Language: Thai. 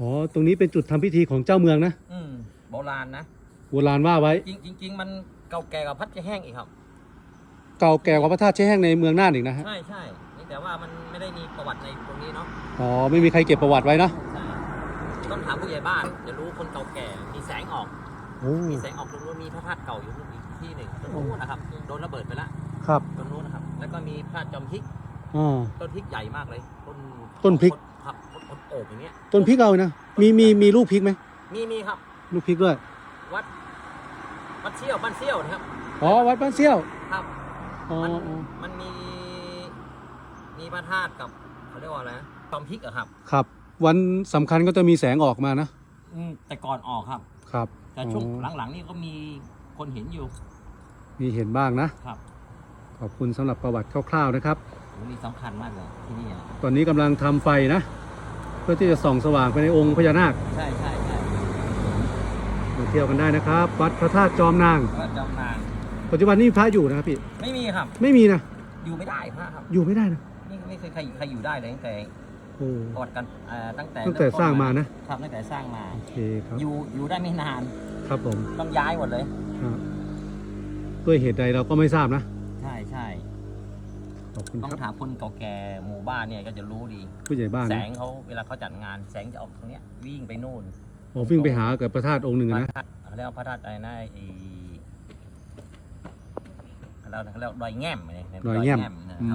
อ๋อ ตรงนี้เป็นจุดทำพิธีของเจ้าเมืองนะ อืมโบราณนะ โบราณว่าไว้ จริงจริงๆมันเก่าแก่กว่าพัดจะแห้งอีกครับ เก่าแก่กว่าพระธาตุแช่แห้งในเมืองน่านอีกนะฮะ ใช่ใช่นี่แต่ว่ามันไม่ได้มีประวัติในตรงนี้เนาะ อ๋อ ไม่มีใครเก็บประวัติไว้เนอะใช่ต้องถามผู้ใหญ่บ้าน จะรู้คนเก่าแก่ มีแสงออกโอ้มีแสงออกตรงนู้นมีพระธาตุเก่าอยู่อีกที่หนึ่งตรงนู้นนะครับ โดนระเบิดไปแล้ว ครับ ตรงนู้นนะครับ แล้วก็มีพระจอมพริกอ่าต้นพริกใหญ่มากเลย ต้น ต้นพริก ครับต้นโอบอย่างเงี้ย ต้นพริกเอานะมีมีมีลูกพริกไหมมีมีครับ ลูกพริกด้วย วัด วัดเซี่ยวบ้านเซี่ยวนะครับ อ๋อวัดบ้านเซี่ยวครับ อ๋อมันอ๋อมันมี มีพระธาตุกับเขาเรียกว่าอะไรนะจอมพริกอะครับ ครับ วันสำคัญก็จะมีแสงออกมานะอืมแต่ก่อนออกครับ ครับแต่ช่วงอ๋อหลังๆนี่ก็มีคนเห็นอยู่ มีเห็นบ้างนะครับ ขอบคุณสำหรับประวัติคร่าวๆนะครับโหนี่สำคัญมากเลยที่นี่อะตอนนี้กำลังทำไฟนะ เพื่อที่จะส่องสว่างไปในองค์พญานาคใช่ใช่ใช่มาเที่ยวกันได้นะครับ วัดพระธาตุจอมนาง วัดจอมนาง ปัจจุบันนี้มีพระอยู่นะครับพี่ ไม่มีครับ ไม่มีนะ อยู่ไม่ได้พระครับ อยู่ไม่ได้นะ นี่ไม่เคยใครใครอยู่ได้เลยตั้งแต่โอ้ประวัติกันเอ่อตั้งแต่ตั้งแต่สร้างมานะครับตั้งแต่สร้างมาโอเคครับอยู่อยู่ได้ไม่นาน ครับผมต้องย้ายหมดเลย ครับ ด้วยเหตุใดเราก็ไม่ทราบนะใช่ใช่ ขอบคุณต้องครับ ถามคนเก่าแก่หมู่บ้านเนี่ยก็จะรู้ดี ผู้ใหญ่บ้านแสนะงเขาเวลาเขาจัดงาน แสงจะออกตรงเนี้ยวิ่งไปนู่นโอ้วิ่งไปหากับพระธาตุองค์หนึ่งพอะระนะธาตุเขาเรียกว่าพระธาตุอะไรนะไอ้เราเขาเรียกว่าดอยแง่มเนี่ยดอยแง่ม นะอืคมรับ